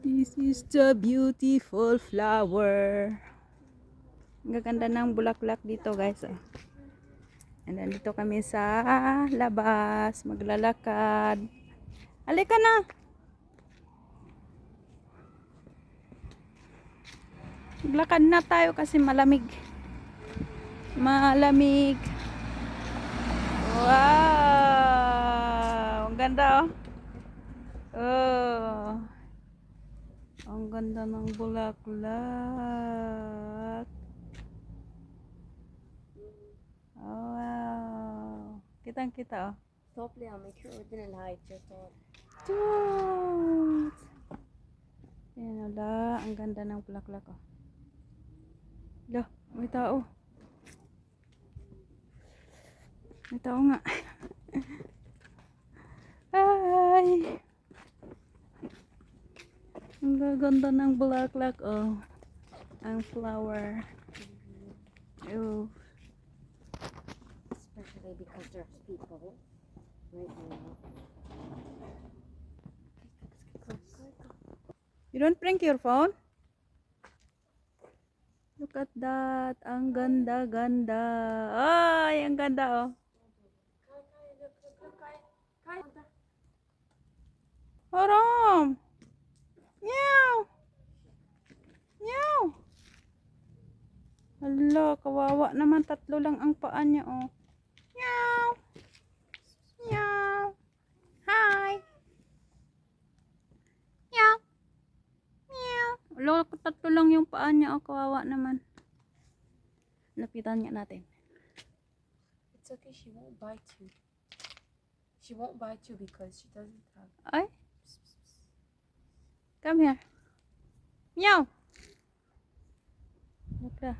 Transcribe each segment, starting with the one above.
This is the beautiful flower. Ang gaganda ng bulaklak dito guys. Oh. And then dito kami sa labas. Maglalakad. Halika na. Maglakad na tayo kasi malamig. Malamig. Wow! Ang ganda oh. Oh. Ang ganda ng bulaklak. Oh, wow. Kitang kita oh. Softly, I'll make sure it didn't hide your thought. Toot! Yan ala, ang ganda ng bulaklak oh. Lah, may tao. May tao nga. Hi! Ang gaganda ng bulaklak oh. Ang flower. Oh. Especially because there's people right now. You don't prank your phone? Look at that. Ang ganda, ganda. Ay, ang ganda, oh. Haram. Meow. Meow. Hala, kawawa naman. Tatlo lang ang paa niya, oh. Meow. Meow. Hi. Meow. Meow. Hala, tatlo lang yung paa niya, oh. Kawawa naman. Lapitan niya natin. It's okay, she won't bite you. She won't bite you because she doesn't have. Ay. Come here. Meow. Look at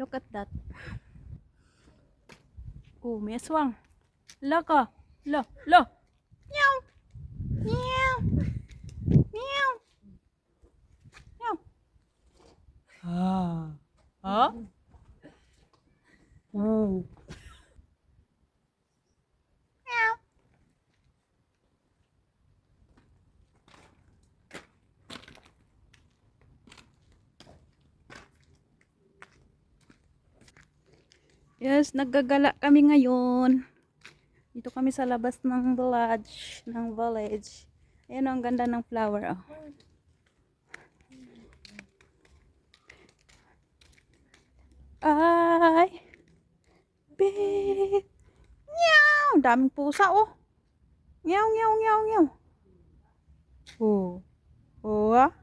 Look at that. Oh, may aswang. Look oh. Lo, lo. Meow. Meow. Meow. Meow. Ah. Ah? Oh. Meow. Yes, naggagala kami ngayon. Dito kami sa labas ng village, ng village. Ayan oh, ang ganda ng flower, oh. Ay! Big! Meow! Daming pusa, oh. Meow, meow, meow, meow. Oh. Oh, ah.